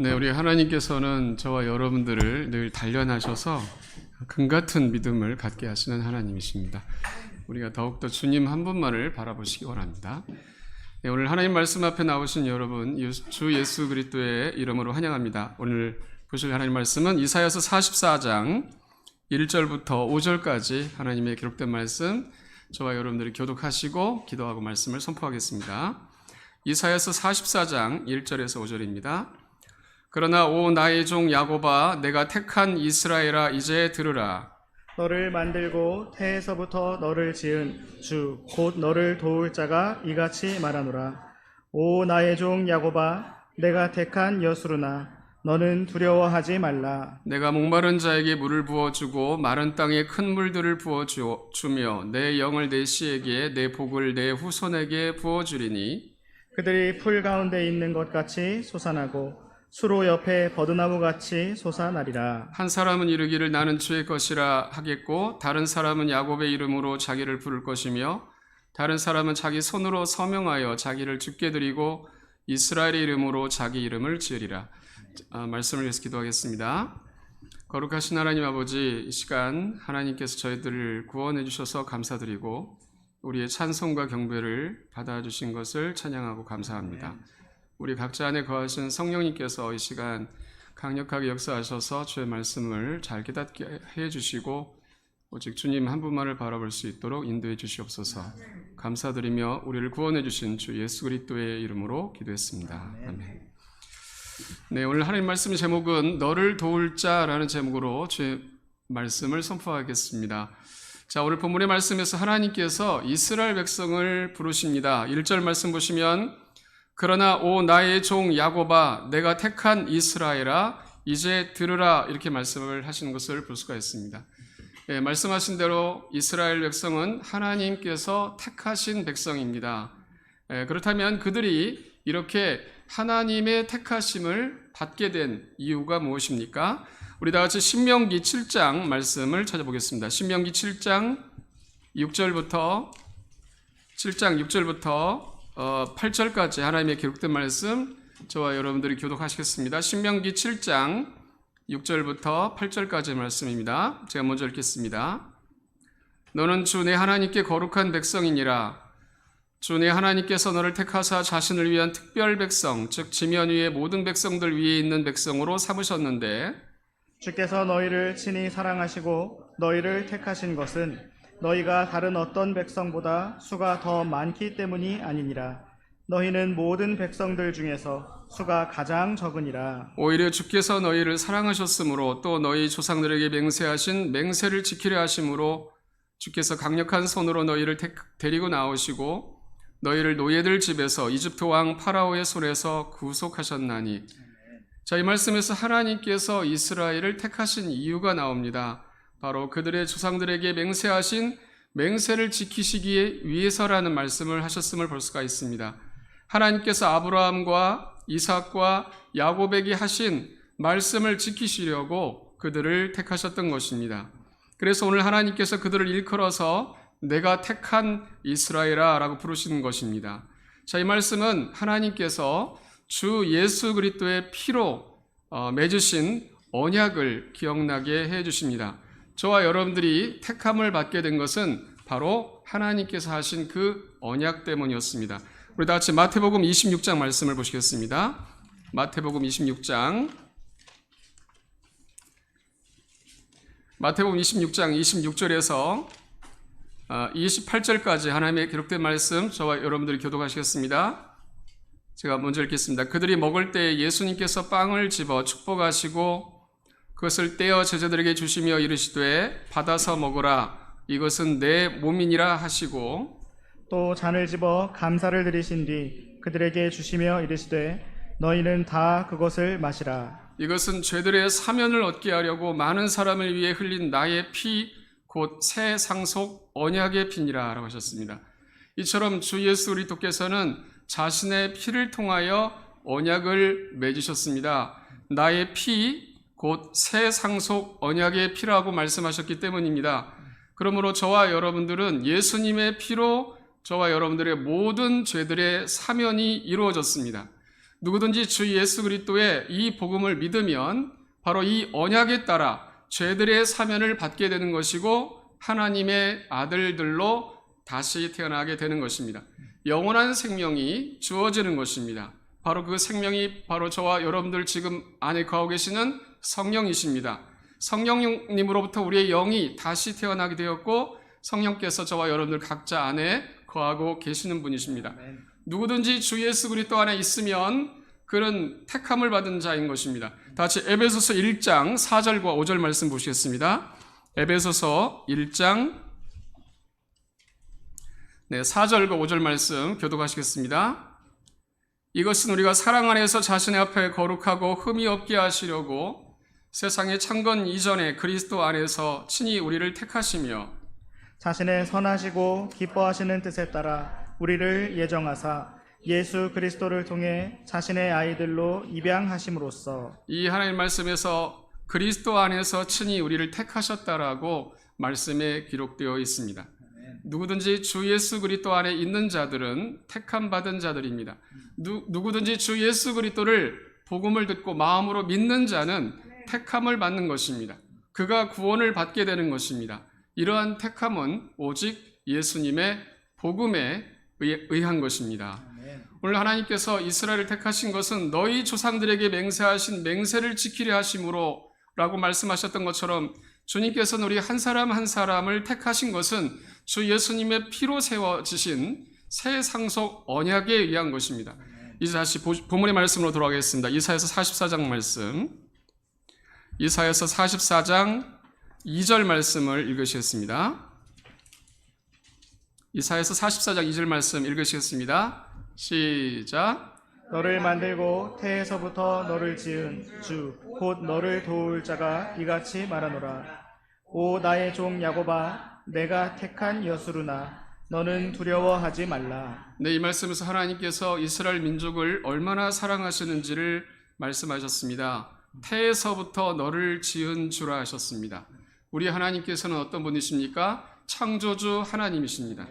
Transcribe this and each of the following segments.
네, 우리 하나님께서는 저와 여러분들을 늘 단련하셔서 금 같은 믿음을 갖게 하시는 하나님이십니다. 우리가 더욱더 주님 한 분만을 바라보시기 원합니다. 네, 오늘 하나님 말씀 앞에 나오신 여러분 주 예수 그리스도의 이름으로 환영합니다. 오늘 보실 하나님 말씀은 이사야서 44장 1절부터 5절까지 하나님의 기록된 말씀 저와 여러분들이 교독하시고 기도하고 말씀을 선포하겠습니다. 이사야서 44장 1절에서 5절입니다. 그러나 오 나의 종 야고바 내가 택한 이스라엘아 이제 들으라. 너를 만들고 태에서부터 너를 지은 주 곧 너를 도울 자가 이같이 말하노라. 오 나의 종 야고바 내가 택한 여수르나 너는 두려워하지 말라. 내가 목마른 자에게 물을 부어주고 마른 땅에 큰 물들을 부어주며 내 영을 내 씨에게 내 복을 내 후손에게 부어주리니 그들이 풀 가운데 있는 것 같이 솟아나고 수로 옆에 버드나무 같이 솟아나리라 한 사람은 이르기를 나는 주의 것이라 하겠고 다른 사람은 야곱의 이름으로 자기를 부를 것이며 다른 사람은 자기 손으로 서명하여 자기를 죽게 드리고 이스라엘의 이름으로 자기 이름을 지으리라. 아, 말씀을 위해서 기도하겠습니다. 거룩하신 하나님 아버지 이 시간 하나님께서 저희들을 구원해 주셔서 감사드리고 우리의 찬송과 경배를 받아주신 것을 찬양하고 감사합니다. 우리 각자 안에 거하신 성령님께서 이 시간 강력하게 역사하셔서 주의 말씀을 잘 깨닫게 해 주시고 오직 주님 한 분만을 바라볼 수 있도록 인도해 주시옵소서. 감사드리며 우리를 구원해 주신 주 예수 그리스도의 이름으로 기도했습니다. 아멘. 네, 오늘 하나님 말씀 제목은 너를 도울 자라는 제목으로 주의 말씀을 선포하겠습니다. 자, 오늘 본문의 말씀에서 하나님께서 이스라엘 백성을 부르십니다. 1절 말씀 보시면 그러나 오 나의 종 야고바 내가 택한 이스라엘아 이제 들으라 이렇게 말씀을 하시는 것을 볼 수가 있습니다. 예, 말씀하신 대로 이스라엘 백성은 하나님께서 택하신 백성입니다. 예, 그렇다면 그들이 이렇게 하나님의 택하심을 받게 된 이유가 무엇입니까? 우리 다 같이 신명기 7장 말씀을 찾아보겠습니다. 신명기 7장 6절부터 7장 6절부터 어, 8절까지 하나님의 기록된 말씀 저와 여러분들이 교독하시겠습니다. 신명기 7장 6절부터 8절까지 말씀입니다. 제가 먼저 읽겠습니다. 너는 주 내 하나님께 거룩한 백성이니라. 주 내 하나님께서 너를 택하사 자신을 위한 특별 백성, 즉 지면 위의 모든 백성들 위에 있는 백성으로 삼으셨는데 주께서 너희를 친히 사랑하시고 너희를 택하신 것은 너희가 다른 어떤 백성보다 수가 더 많기 때문이 아니니라. 너희는 모든 백성들 중에서 수가 가장 적으니라. 오히려 주께서 너희를 사랑하셨으므로 또 너희 조상들에게 맹세하신 맹세를 지키려 하심으로 주께서 강력한 손으로 너희를 택- 데리고 나오시고 너희를 노예들 집에서 이집트 왕 파라오의 손에서 구속하셨나니 자, 이 말씀에서 하나님께서 이스라엘을 택하신 이유가 나옵니다. 바로 그들의 조상들에게 맹세하신 맹세를 지키시기 위해서라는 말씀을 하셨음을 볼 수가 있습니다. 하나님께서 아브라함과 이삭과 야곱에게 하신 말씀을 지키시려고 그들을 택하셨던 것입니다. 그래서 오늘 하나님께서 그들을 일컬어서 내가 택한 이스라엘아 라고 부르시는 것입니다. 자, 이 말씀은 하나님께서 주 예수 그리스도의 피로 어, 맺으신 언약을 기억나게 해 주십니다. 저와 여러분들이 택함을 받게 된 것은 바로 하나님께서 하신 그 언약 때문이었습니다. 우리 다 같이 마태복음 26장 말씀을 보시겠습니다. 마태복음 26장 마태복음 26장 26절에서 28절까지 하나님의 기록된 말씀 저와 여러분들이 교독하시겠습니다. 제가 먼저 읽겠습니다. 그들이 먹을 때 예수님께서 빵을 집어 축복하시고 그것을 떼어 제자들에게 주시며 이르시되 받아서 먹으라 이것은 내 몸이니라 하시고 또 잔을 집어 감사를 드리신 뒤 그들에게 주시며 이르시되 너희는 다 그것을 마시라. 이것은 죄들의 사면을 얻게 하려고 많은 사람을 위해 흘린 나의 피 곧 새 상속 언약의 피니라 라고 하셨습니다. 이처럼 주 예수 그리스도께서는 자신의 피를 통하여 언약을 맺으셨습니다. 나의 피 곧 새 상속 언약의 피라고 말씀하셨기 때문입니다. 그러므로 저와 여러분들은 예수님의 피로 저와 여러분들의 모든 죄들의 사면이 이루어졌습니다. 누구든지 주 예수 그리스도의 이 복음을 믿으면 바로 이 언약에 따라 죄들의 사면을 받게 되는 것이고 하나님의 아들들로 다시 태어나게 되는 것입니다. 영원한 생명이 주어지는 것입니다. 바로 그 생명이 바로 저와 여러분들 지금 안에 거하고 계시는 성령이십니다. 성령님으로부터 우리의 영이 다시 태어나게 되었고 성령께서 저와 여러분들 각자 안에 거하고 계시는 분이십니다. 누구든지 주 예수 그리스도 안에 있으면 그는 택함을 받은 자인 것입니다. 다 같이 에베소서 1장 4절과 5절 말씀 보시겠습니다. 에베소서 1장 네, 4절과 5절 말씀 교독하시겠습니다. 이것은 우리가 사랑 안에서 자신의 앞에 거룩하고 흠이 없게 하시려고 세상의 창건 이전에 그리스도 안에서 친히 우리를 택하시며 자신의 선하시고 기뻐하시는 뜻에 따라 우리를 예정하사 예수 그리스도를 통해 자신의 아이들로 입양하심으로써 이 하나님 말씀에서 그리스도 안에서 친히 우리를 택하셨다라고 말씀에 기록되어 있습니다. 누구든지 주 예수 그리스도 안에 있는 자들은 택함 받은 자들입니다. 누, 누구든지 주 예수 그리스도를 복음을 듣고 마음으로 믿는 자는 택함을 받는 것입니다. 그가 구원을 받게 되는 것입니다. 이러한 택함은 오직 예수님의 복음에 의- 의한 것입니다. 오늘 하나님께서 이스라엘을 택하신 것은 너희 조상들에게 맹세하신 맹세를 지키려 하심으로 라고 말씀하셨던 것처럼 주님께서는 우리 한 사람 한 사람을 택하신 것은 주 예수님의 피로 세워지신 새 상속 언약에 의한 것입니다. 이제 다시 보- 본문의 말씀으로 돌아가겠습니다. 이사에서 44장 말씀. 이사에서 44장 2절 말씀을 읽으시겠습니다. 이사에서 44장 2절 말씀 읽으시겠습니다. 시작. 너를 만들고 태에서부터 너를 지은 주 곧 너를 도울 자가 이같이 말하노라 오 나의 종 야곱아 내가 택한 여수르나 너는 두려워하지 말라 네, 이 말씀에서 하나님께서 이스라엘 민족을 얼마나 사랑하시는지를 말씀하셨습니다. 태에서부터 너를 지은 주라 하셨습니다. 우리 하나님께서는 어떤 분이십니까? 창조주 하나님이십니다.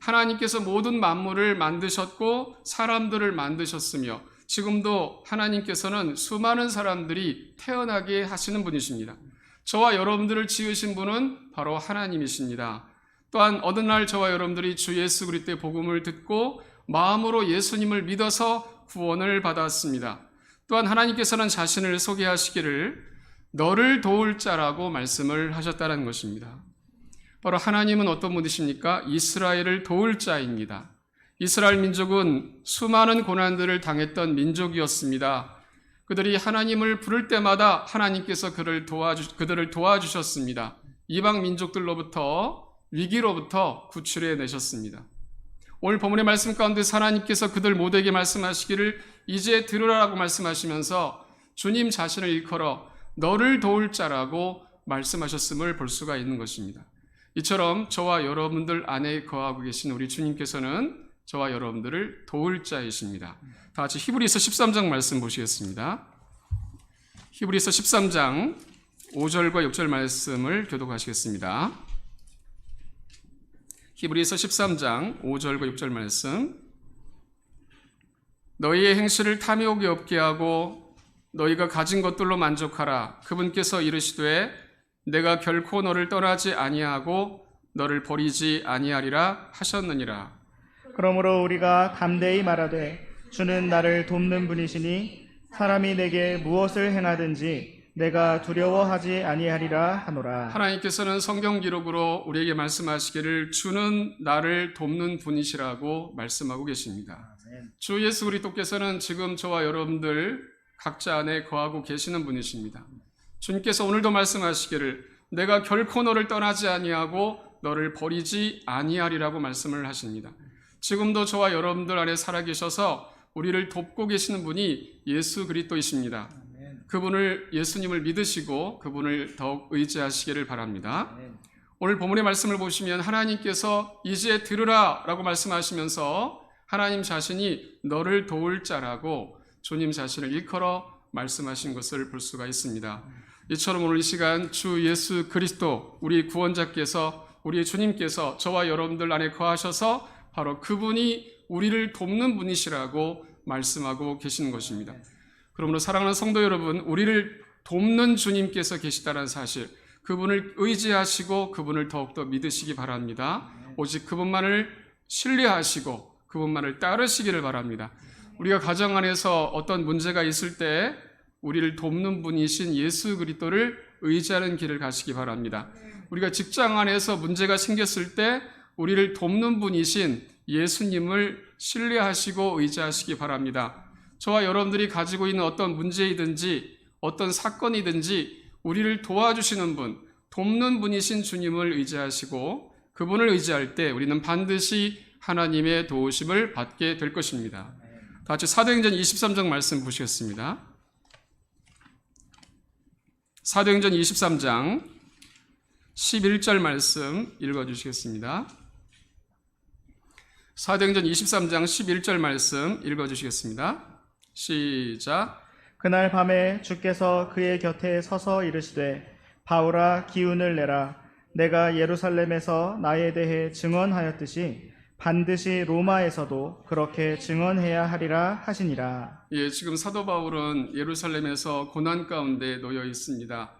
하나님께서 모든 만물을 만드셨고 사람들을 만드셨으며 지금도 하나님께서는 수많은 사람들이 태어나게 하시는 분이십니다. 저와 여러분들을 지으신 분은 바로 하나님이십니다. 또한 어느 날 저와 여러분들이 주 예수 그리스도의 복음을 듣고 마음으로 예수님을 믿어서 구원을 받았습니다. 또한 하나님께서는 자신을 소개하시기를 너를 도울 자라고 말씀을 하셨다는 것입니다. 바로 하나님은 어떤 분이십니까? 이스라엘을 도울 자입니다. 이스라엘 민족은 수많은 고난들을 당했던 민족이었습니다. 그들이 하나님을 부를 때마다 하나님께서 그를 도와주, 그들을 도와주셨습니다. 이방 민족들로부터 위기로부터 구출해 내셨습니다. 오늘 본문의 말씀 가운데 하나님께서 그들 모두에게 말씀하시기를 이제 들으라고 말씀하시면서 주님 자신을 일컬어 너를 도울 자라고 말씀하셨음을 볼 수가 있는 것입니다. 이처럼 저와 여러분들 안에 거하고 계신 우리 주님께서는 저와 여러분들을 도울 자이십니다. 다 같이 히브리서 13장 말씀 보시겠습니다. 히브리서 13장 5절과 6절 말씀을 교독하시겠습니다. 히브리서 13장 5절과 6절 말씀 너희의 행실을 탐욕이 없게 하고 너희가 가진 것들로 만족하라. 그분께서 이르시되 내가 결코 너를 떠나지 아니하고 너를 버리지 아니하리라 하셨느니라. 그러므로 우리가 담대히 말하되 주는 나를 돕는 분이시니 사람이 내게 무엇을 행하든지 내가 두려워하지 아니하리라 하노라. 하나님께서는 성경 기록으로 우리에게 말씀하시기를 주는 나를 돕는 분이시라고 말씀하고 계십니다. 주 예수 그리스도께서는 지금 저와 여러분들 각자 안에 거하고 계시는 분이십니다. 주님께서 오늘도 말씀하시기를 내가 결코 너를 떠나지 아니하고 너를 버리지 아니하리라고 말씀을 하십니다. 지금도 저와 여러분들 안에 살아계셔서 우리를 돕고 계시는 분이 예수 그리스도이십니다. 그분을 예수님을 믿으시고 그분을 더욱 의지하시기를 바랍니다. 오늘 본문의 말씀을 보시면 하나님께서 이제 들으라라고 말씀하시면서 하나님 자신이 너를 도울 자라고 주님 자신을 일컬어 말씀하신 것을 볼 수가 있습니다. 이처럼 오늘 이 시간 주 예수 그리스도 우리 구원자께서 우리 주님께서 저와 여러분들 안에 거하셔서 바로 그분이 우리를 돕는 분이시라고 말씀하고 계시는 것입니다. 그러므로 사랑하는 성도 여러분, 우리를 돕는 주님께서 계시다는 사실, 그분을 의지하시고 그분을 더욱더 믿으시기 바랍니다. 오직 그분만을 신뢰하시고 그분만을 따르시기를 바랍니다. 우리가 가정 안에서 어떤 문제가 있을 때 우리를 돕는 분이신 예수 그리스도를 의지하는 길을 가시기 바랍니다. 우리가 직장 안에서 문제가 생겼을 때 우리를 돕는 분이신 예수님을 신뢰하시고 의지하시기 바랍니다. 저와 여러분들이 가지고 있는 어떤 문제이든지 어떤 사건이든지 우리를 도와주시는 분, 돕는 분이신 주님을 의지하시고 그분을 의지할 때 우리는 반드시 하나님의 도우심을 받게 될 것입니다. 다 같이 사도행전 23장 말씀 보시겠습니다. 사도행전 23장 11절 말씀 읽어 주시겠습니다. 사도행전 23장 11절 말씀 읽어 주시겠습니다. 시작. 그날 밤에 주께서 그의 곁에 서서 이르시되 바울아 기운을 내라 내가 예루살렘에서 나에 대해 증언하였듯이 반드시 로마에서도 그렇게 증언해야 하리라 하시니라 예, 지금 사도 바울은 예루살렘에서 고난 가운데 놓여 있습니다.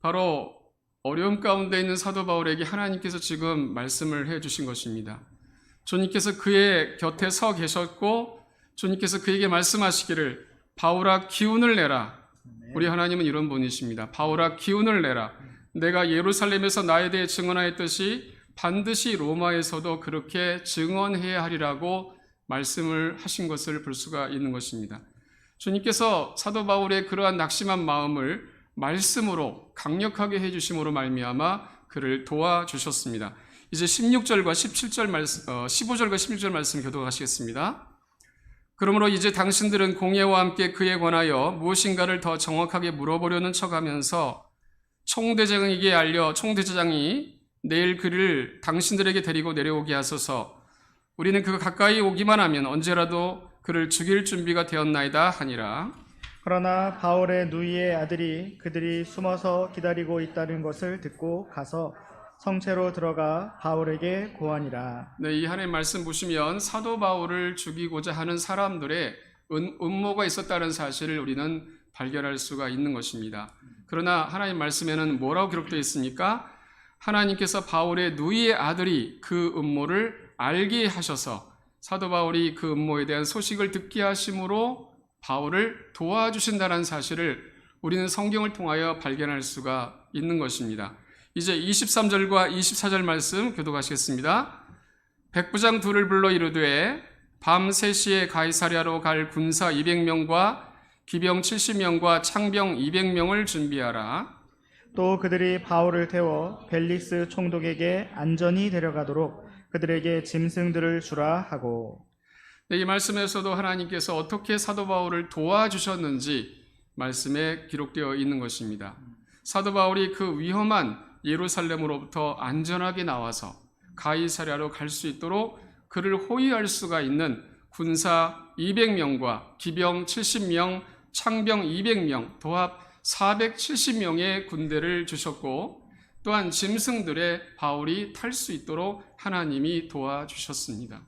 바로 어려움 가운데 있는 사도 바울에게 하나님께서 지금 말씀을 해 주신 것입니다. 주님께서 그의 곁에 서 계셨고 주님께서 그에게 말씀하시기를 바울아 기운을 내라. 우리 하나님은 이런 분이십니다. 바울아 기운을 내라. 내가 예루살렘에서 나에 대해 증언하였듯이 반드시 로마에서도 그렇게 증언해야 하리라고 말씀을 하신 것을 볼 수가 있는 것입니다. 주님께서 사도 바울의 그러한 낙심한 마음을 말씀으로 강력하게 해 주심으로 말미암아 그를 도와주셨습니다. 이제 16절과 17절 말씀 어, 15절과 16절 말씀 교도하시겠습니다. 그러므로 이제 당신들은 공예와 함께 그에 관하여 무엇인가를 더 정확하게 물어보려는 척하면서 총대장에게 알려 총대장이 내일 그를 당신들에게 데리고 내려오게 하소서. 우리는 그가 가까이 오기만 하면 언제라도 그를 죽일 준비가 되었나이다 하니라. 그러나 바울의 누이의 아들이 그들이 숨어서 기다리고 있다는 것을 듣고 가서 성체로 들어가 바울에게 고하니라 네, 이 하나님 말씀 보시면 사도 바울을 죽이고자 하는 사람들의 은, 음모가 있었다는 사실을 우리는 발견할 수가 있는 것입니다. 그러나 하나님 말씀에는 뭐라고 기록되어 있습니까? 하나님께서 바울의 누이의 아들이 그 음모를 알게 하셔서 사도 바울이 그 음모에 대한 소식을 듣게 하심으로 바울을 도와주신다는 사실을 우리는 성경을 통하여 발견할 수가 있는 것입니다. 이제 23절과 24절 말씀 교도하시겠습니다. 백부장 둘을 불러 이르되 밤 3시에 가이사랴로 갈 군사 200명과 기병 70명과 창병 200명을 준비하라. 또 그들이 바울을 태워 벨릭스 총독에게 안전히 데려가도록 그들에게 짐승들을 주라 하고 네, 이 말씀에서도 하나님께서 어떻게 사도 바울을 도와주셨는지 말씀에 기록되어 있는 것입니다. 사도 바울이 그 위험한 예루살렘으로부터 안전하게 나와서 가이사랴로 갈 수 있도록 그를 호위할 수가 있는 군사 200명과 기병 70명, 창병 200명, 도합 470명의 군대를 주셨고 또한 짐승들의 바울이 탈 수 있도록 하나님이 도와주셨습니다.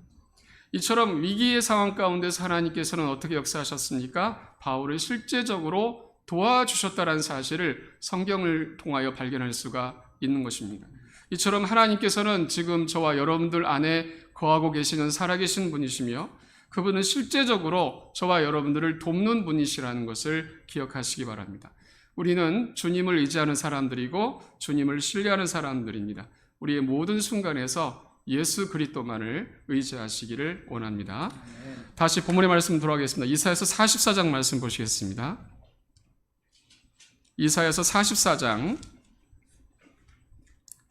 이처럼 위기의 상황 가운데서 하나님께서는 어떻게 역사하셨습니까? 바울을 실제적으로 도와주셨다는 사실을 성경을 통하여 발견할 수가 있는 것입니다. 이처럼 하나님께서는 지금 저와 여러분들 안에 거하고 계시는 살아계신 분이시며 그분은 실제적으로 저와 여러분들을 돕는 분이시라는 것을 기억하시기 바랍니다. 우리는 주님을 의지하는 사람들이고 주님을 신뢰하는 사람들입니다. 우리의 모든 순간에서 예수 그리스도만을 의지하시기를 원합니다. 다시 본문의 말씀 돌아가겠습니다. 이사야서 44장 말씀 보시겠습니다. 이사야서 44장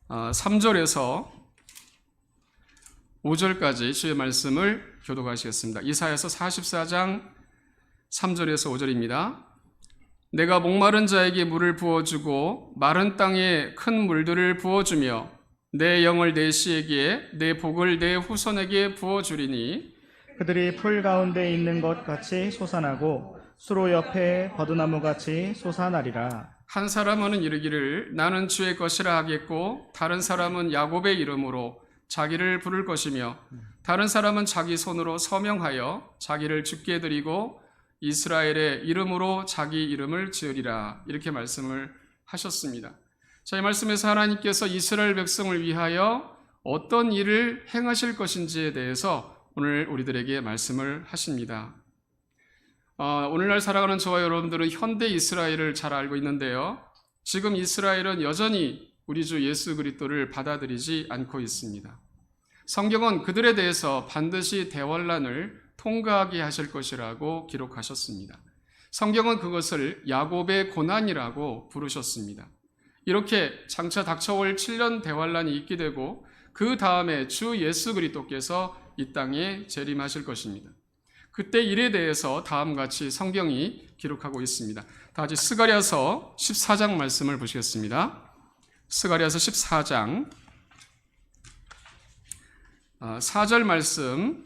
3절에서 5절까지 주의 말씀을 교독하시겠습니다. 이사야서 44장 3절에서 5절입니다. 내가 목마른 자에게 물을 부어주고 마른 땅에 큰 물들을 부어주며 내 영을 내 씨에게 내 복을 내 후손에게 부어주리니 그들이 풀 가운데 있는 것 같이 솟아나고 수로 옆에 버드나무 같이 솟아나리라. 한 사람은 이르기를 나는 주의 것이라 하겠고 다른 사람은 야곱의 이름으로 자기를 부를 것이며 다른 사람은 자기 손으로 서명하여 자기를 죽게 드리고 이스라엘의 이름으로 자기 이름을 지으리라 이렇게 말씀을 하셨습니다. 자, 이 말씀에서 하나님께서 이스라엘 백성을 위하여 어떤 일을 행하실 것인지에 대해서 오늘 우리들에게 말씀을 하십니다. 어, 오늘날 살아가는 저와 여러분들은 현대 이스라엘을 잘 알고 있는데요. 지금 이스라엘은 여전히 우리 주 예수 그리스도를 받아들이지 않고 있습니다. 성경은 그들에 대해서 반드시 대환란을 통과하게 하실 것이라고 기록하셨습니다. 성경은 그것을 야곱의 고난이라고 부르셨습니다. 이렇게 장차 닥쳐올 7년 대환란이 있게 되고 그 다음에 주 예수 그리스도께서 이 땅에 재림하실 것입니다. 그때 일에 대해서 다음 같이 성경이 기록하고 있습니다. 다 같이 스가랴서 14장 말씀을 보시겠습니다. 스가랴서 14장 4절 말씀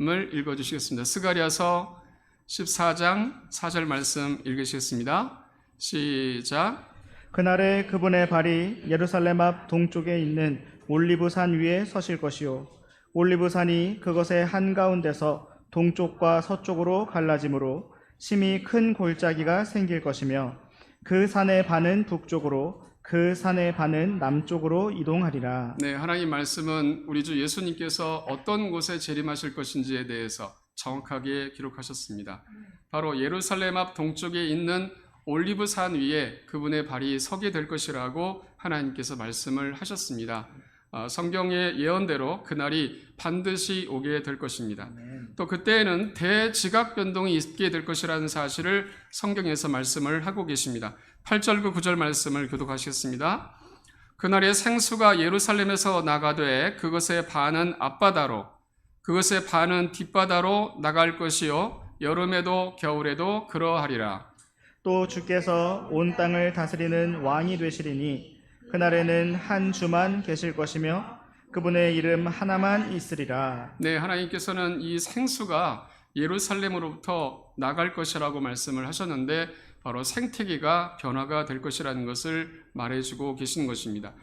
을 읽어 주시겠습니다. 스가랴서 14장 4절 말씀 읽으시겠습니다. 시작. 그날에 그분의 발이 예루살렘 앞 동쪽에 있는 올리브산 위에 서실 것이요 올리브산이 그것의 한가운데서 동쪽과 서쪽으로 갈라지므로 심히 큰 골짜기가 생길 것이며 그 산의 반은 북쪽으로 그 산의 반은 남쪽으로 이동하리라 네, 하나님 말씀은 우리 주 예수님께서 어떤 곳에 재림하실 것인지에 대해서 정확하게 기록하셨습니다. 바로 예루살렘 앞 동쪽에 있는 올리브 산 위에 그분의 발이 서게 될 것이라고 하나님께서 말씀을 하셨습니다. 어, 성경의 예언대로 그날이 반드시 오게 될 것입니다. 또 그때에는 대지각 변동이 있게 될 것이라는 사실을 성경에서 말씀을 하고 계십니다. 8절 그 9절 말씀을 교독하시겠습니다. 그날에 생수가 예루살렘에서 나가되 그것의 반은 앞바다로 그것의 반은 뒷바다로 나갈 것이요 여름에도 겨울에도 그러하리라. 또 주께서 온 땅을 다스리는 왕이 되시리니 그날에는 한 주만 계실 것이며 그분의 이름 하나만 있으리라 네, 하나님께서는 이 생수가 예루살렘으로부터 나갈 것이라고 말씀을 하셨는데 바로 생태계가 변화가 될 것이라는 것을 말해주고 계신 것입니다.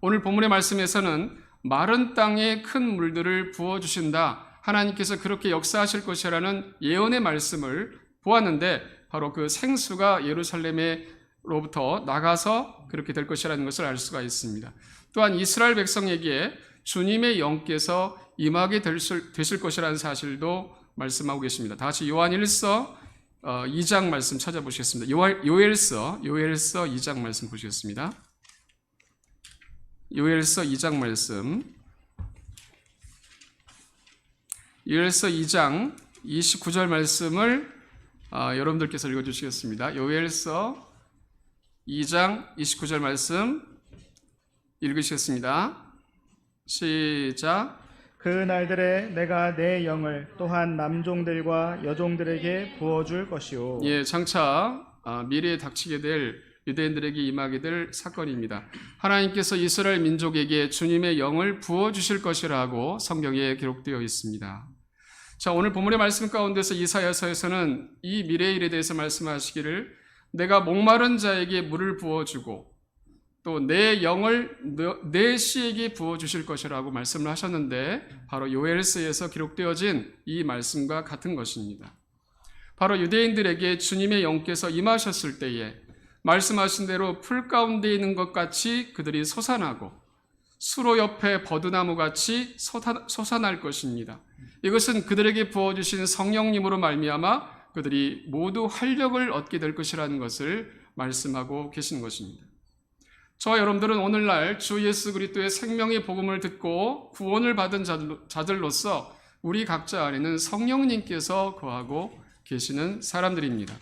오늘 본문의 말씀에서는 마른 땅에 큰 물들을 부어 주신다. 하나님께서 그렇게 역사하실 것이라는 예언의 말씀을 보았는데 바로 그 생수가 예루살렘에로부터 나가서 그렇게 될 것이라는 것을 알 수가 있습니다. 또한 이스라엘 백성에게 주님의 영께서 임하게 되실, 것이라는 사실도 말씀하고 계십니다. 다 같이 요한 1서 2장 말씀 찾아보시겠습니다. 요엘서, 요엘서 2장 말씀 보시겠습니다. 요엘서 2장 말씀. 요엘서 2장 29절 말씀을 아, 여러분들께서 읽어주시겠습니다. 요엘서 2장 29절 말씀 읽으시겠습니다. 시작. 그 날들에 내가 내 영을 또한 남종들과 여종들에게 부어줄 것이요 예, 장차 아, 미래에 닥치게 될 유대인들에게 임하게 될 사건입니다. 하나님께서 이스라엘 민족에게 주님의 영을 부어 주실 것이라고 성경에 기록되어 있습니다. 자, 오늘 본문의 말씀 가운데서 이사야서에서는 이 미래의 일에 대해서 말씀하시기를 내가 목마른 자에게 물을 부어 주고 또 내 영을 너- 내 씨에게 부어 주실 것이라고 말씀을 하셨는데 바로 요엘서에서 기록되어진 이 말씀과 같은 것입니다. 바로 유대인들에게 주님의 영께서 임하셨을 때에 말씀하신 대로 풀 가운데 있는 것 같이 그들이 솟아나고 수로 옆에 버드나무 같이 솟아- 솟아날 것입니다. 이것은 그들에게 부어주신 성령님으로 말미암아 그들이 모두 활력을 얻게 될 것이라는 것을 말씀하고 계신 것입니다. 저와 여러분들은 오늘날 주 예수 그리스도의 생명의 복음을 듣고 구원을 받은 자들- 자들로서 우리 각자 안에는 성령님께서 거하고 계시는 사람들입니다.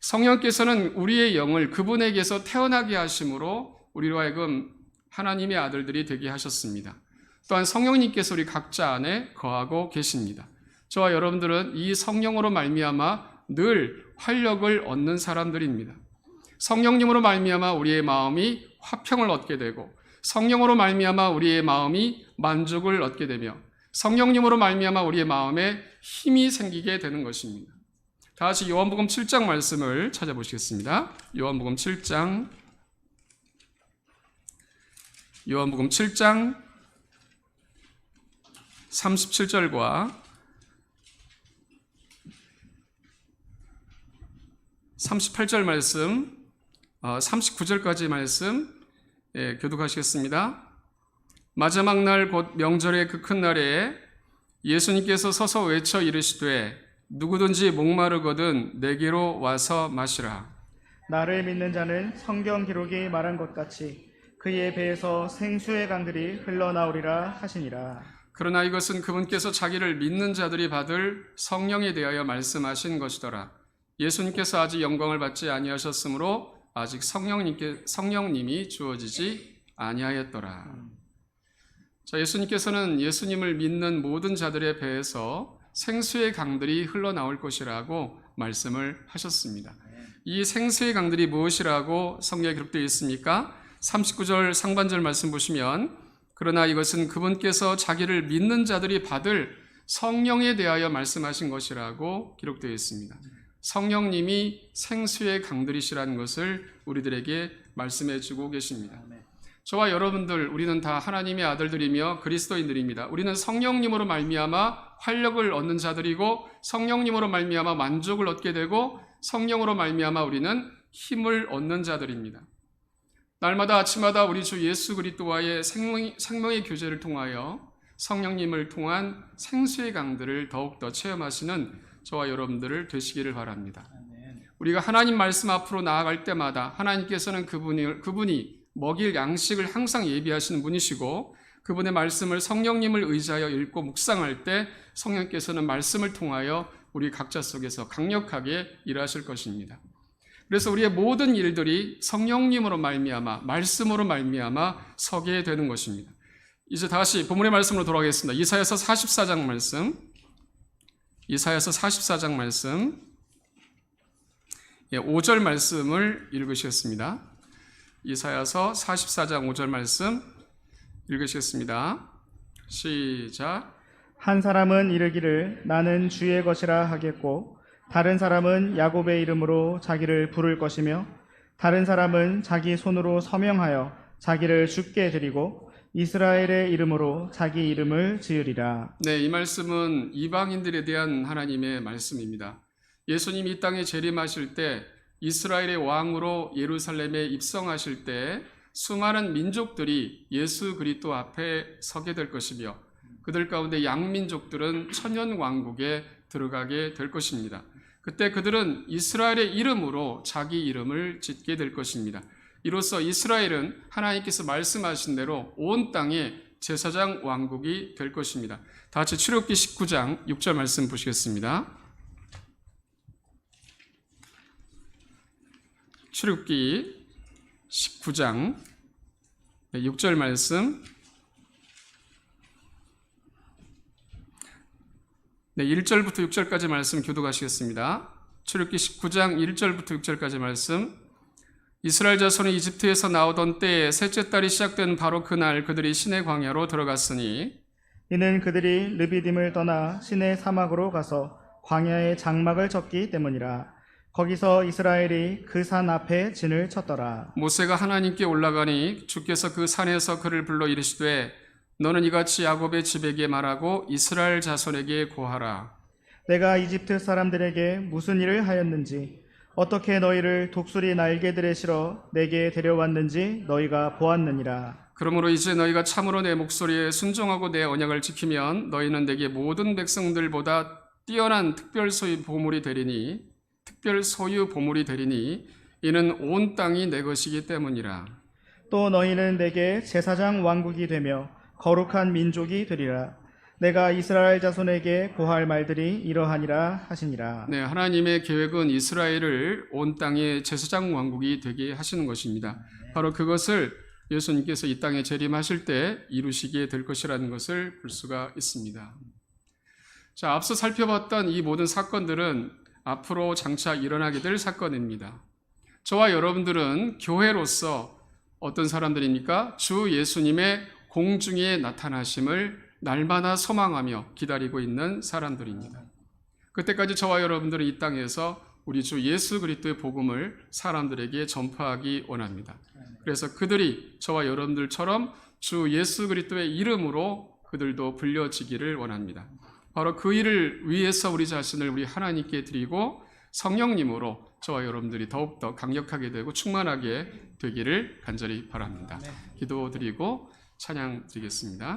성령께서는 우리의 영을 그분에게서 태어나게 하심으로 우리로 하여금 하나님의 아들들이 되게 하셨습니다. 또한 성령님께서 우리 각자 안에 거하고 계십니다. 저와 여러분들은 이 성령으로 말미암아 늘 활력을 얻는 사람들입니다. 성령님으로 말미암아 우리의 마음이 화평을 얻게 되고 성령으로 말미암아 우리의 마음이 만족을 얻게 되며 성령님으로 말미암아 우리의 마음에 힘이 생기게 되는 것입니다. 다 같이 요한복음 7장 말씀을 찾아보시겠습니다. 요한복음 7장 요한복음 7장 37절과 38절 말씀, 어, 39절까지 말씀 예, 교독하시겠습니다. 마지막 날 곧 명절의 그 큰 날에 예수님께서 서서 외쳐 이르시되 누구든지 목마르거든 내게로 와서 마시라. 나를 믿는 자는 성경 기록이 말한 것 같이 그의 배에서 생수의 강들이 흘러나오리라 하시니라. 그러나 이것은 그분께서 자기를 믿는 자들이 받을 성령에 대하여 말씀하신 것이더라. 예수님께서 아직 영광을 받지 아니하셨으므로 아직 성령님께 성령님이 주어지지 아니하였더라. 자, 예수님께서는 예수님을 믿는 모든 자들의 배에서 생수의 강들이 흘러나올 것이라고 말씀을 하셨습니다. 이 생수의 강들이 무엇이라고 성경에 기록되어 있습니까? 39절 상반절 말씀 보시면 그러나 이것은 그분께서 자기를 믿는 자들이 받을 성령에 대하여 말씀하신 것이라고 기록되어 있습니다. 성령님이 생수의 강들이시라는 것을 우리들에게 말씀해 주고 계십니다. 저와 여러분들 우리는 다 하나님의 아들들이며 그리스도인들입니다. 우리는 성령님으로 말미암아 활력을 얻는 자들이고 성령님으로 말미암아 만족을 얻게 되고 성령으로 말미암아 우리는 힘을 얻는 자들입니다. 날마다 아침마다 우리 주 예수 그리스도와의 생명, 생명의 교제를 통하여 성령님을 통한 생수의 강들을 더욱 더 체험하시는 저와 여러분들을 되시기를 바랍니다. 우리가 하나님 말씀 앞으로 나아갈 때마다 하나님께서는 그분이, 그분이 먹일 양식을 항상 예비하시는 분이시고 그분의 말씀을 성령님을 의지하여 읽고 묵상할 때 성령께서는 말씀을 통하여 우리 각자 속에서 강력하게 일하실 것입니다. 그래서 우리의 모든 일들이 성령님으로 말미암아 말씀으로 말미암아 서게 되는 것입니다. 이제 다시 본문의 말씀으로 돌아가겠습니다. 이사야서 44장 말씀. 이사야서 44장 말씀. 예, 5절 말씀을 읽으시겠습니다. 이사야서 44장 5절 말씀 읽으시겠습니다. 시작. 한 사람은 이르기를 나는 주의 것이라 하겠고 다른 사람은 야곱의 이름으로 자기를 부를 것이며 다른 사람은 자기 손으로 서명하여 자기를 죽게 드리고 이스라엘의 이름으로 자기 이름을 지으리라. 네, 이 말씀은 이방인들에 대한 하나님의 말씀입니다. 예수님이 이 땅에 재림하실 때 이스라엘의 왕으로 예루살렘에 입성하실 때 수많은 민족들이 예수 그리스도 앞에 서게 될 것이며 그들 가운데 양민족들은 천년 왕국에 들어가게 될 것입니다. 그때 그들은 이스라엘의 이름으로 자기 이름을 짓게 될 것입니다. 이로써 이스라엘은 하나님께서 말씀하신 대로 온 땅에 제사장 왕국이 될 것입니다. 다 같이 출애굽기 19장 6절 말씀 보시겠습니다. 출애굽기 19장 6절 말씀 네, 1절부터 6절까지 말씀 교독하시겠습니다. 출애굽기 19장 1절부터 6절까지 말씀 이스라엘 자손이 이집트에서 나오던 때에 셋째 달이 시작된 바로 그날 그들이 신의 광야로 들어갔으니 이는 그들이 르비딤을 떠나 신의 사막으로 가서 광야의 장막을 쳤기 때문이라. 거기서 이스라엘이 그 산 앞에 진을 쳤더라. 모세가 하나님께 올라가니 주께서 그 산에서 그를 불러 이르시되 너는 이같이 야곱의 집에게 말하고 이스라엘 자손에게 고하라 내가 이집트 사람들에게 무슨 일을 하였는지 어떻게 너희를 독수리 날개들에 실어 내게 데려왔는지 너희가 보았느니라. 그러므로 이제 너희가 참으로 내 목소리에 순종하고 내 언약을 지키면 너희는 내게 모든 백성들보다 뛰어난 특별 소유 보물이 되리니 특별 소유 보물이 되리니 이는 온 땅이 내 것이기 때문이라 또 너희는 내게 제사장 왕국이 되며 거룩한 민족이 되리라. 내가 이스라엘 자손에게 고할 말들이 이러하니라 하시니라. 네, 하나님의 계획은 이스라엘을 온 땅의 제사장 왕국이 되게 하시는 것입니다. 바로 그것을 예수님께서 이 땅에 재림하실 때 이루시게 될 것이라는 것을 볼 수가 있습니다. 자, 앞서 살펴봤던 이 모든 사건들은 앞으로 장차 일어나게 될 사건입니다. 저와 여러분들은 교회로서 어떤 사람들입니까? 주 예수님의 공중에 나타나심을 날마다 소망하며 기다리고 있는 사람들입니다. 그때까지 저와 여러분들은 이 땅에서 우리 주 예수 그리스도의 복음을 사람들에게 전파하기 원합니다. 그래서 그들이 저와 여러분들처럼 주 예수 그리스도의 이름으로 그들도 불려지기를 원합니다. 바로 그 일을 위해서 우리 자신을 우리 하나님께 드리고 성령님으로 저와 여러분들이 더욱더 강력하게 되고 충만하게 되기를 간절히 바랍니다. 기도드리고 찬양 드리겠습니다.